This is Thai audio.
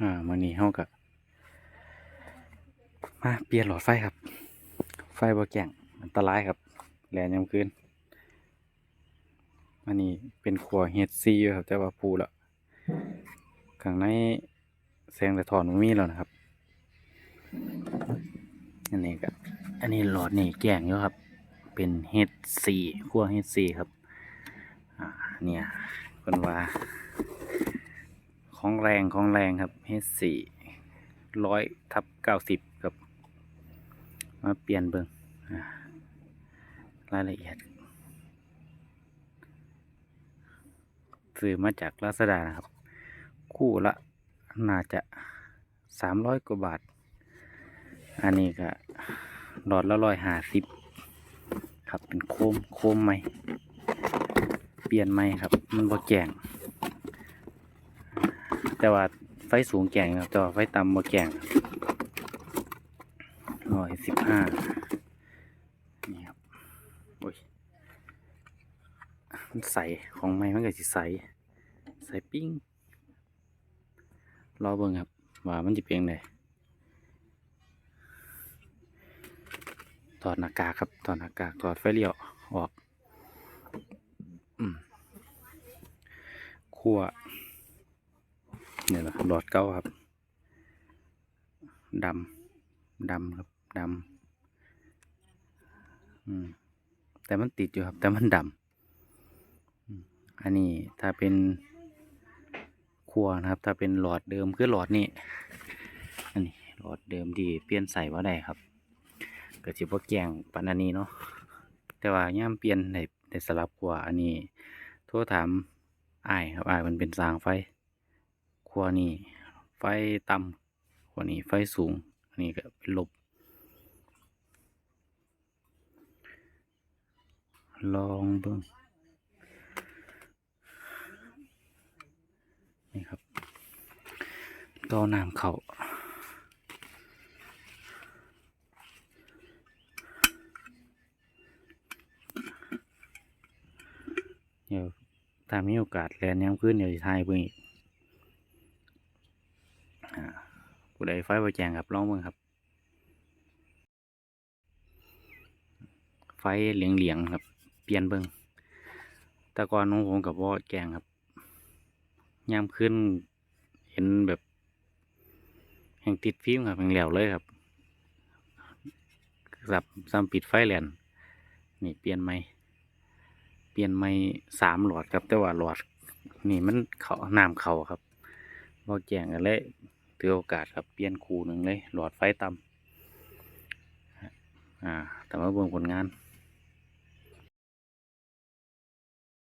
อ่ามื่อนี้เฮากับมาเปลี่ยนหลอดไฟครับ ไฟบ่แจ้งอันตรายครับแหลนยามคืนอันนี้เป็นครัวเฮดซีอยู่ครับแต่ว่าปูแล้วข้างในแสงสะท้อนมันมีแล้วนะครับ อันนี้ก็อันนี้หลอดนี่แจ้งอยู่ครับ เป็นเฮดซีครัวเฮดซีครับ อ่าเนี่ยคนว่า ของแรงของแรงครับเฮสิร้อยทับเก้าสิบครับ มาเปลี่ยนเบิงอ่ารายละเอียดซื้อมาจากลาซาด้านะครับ คู่ละน่าจะสามร้อยกว่าบาท อันนี้ก็หลอดละร้อยห้าสิบครับเป็นโคมโคมใหม่เปลี่ยนใหม่ครับ มันบ่แจ้ง แต่ว่าไฟสูงแก่งครับแต่ว่าไฟต่ำบ่แก่งร้อยสิบห้านี่ครับโอ้ยมันใสของไม้มันก็สิใสใสปิ้งรอเบิ่งครับว่ามันจะเป็นยังไงถอดหน้ากากครับถอดหน้ากากถอดไฟเลี้ยวออกอืมคั่ว นี่ยแหละหลอดเก้าครับดำดำครับดำแต่มันติดอยู่ครับ แต่มันดำอันนี้ถ้าเป็นขั้วนะครับ ถ้าเป็นหลอดเดิมคือหลอดนี่อันนี้หลอดเดิมที่เปลี่ยนใส่ว่าได้ครับเก็จะพวกแกงปานอันนี้เนาะแต่ว่าย่ามเปลี่ยนในในสลับขั้วอันนี้โทรถามอ้ายครับอ้ายมันเป็นสางไฟ ขั้วนี้ไฟต่ำขั้วนี้ไฟสูง อันนี้ก็เป็นลบลองเบิ่งนี่ครับก็น้ำเขาเดี๋ยวถ้ามีโอกาสแลนย้ำขึ้นเดี๋ยวจะทายเบิ่งอีก ผู้ใดไฟบ่แจ้งครับลองเบิ่งครับ ไฟเหลียงๆครับ เปลี่ยนเบิ่งแต่ก่อนของผมกับว่าแจ้งครับยามขึ้นเห็นแบบแห่งติดฟิล์มครับแห่งแหลวเลยครับสับซ้ำปิดไฟแลนนี่เปลี่ยนไหมเปลี่ยนไหมสามหลอดครับ แต่ว่าหลอด นี่มันเขาน้ำเขาครับบ่แจ้งกันเลย ถือโอกาสครับเปลี่ยนคูหนึ่งเลย หลอดไฟต่ำอ่าแต่ว่าเบิ่งผลงาน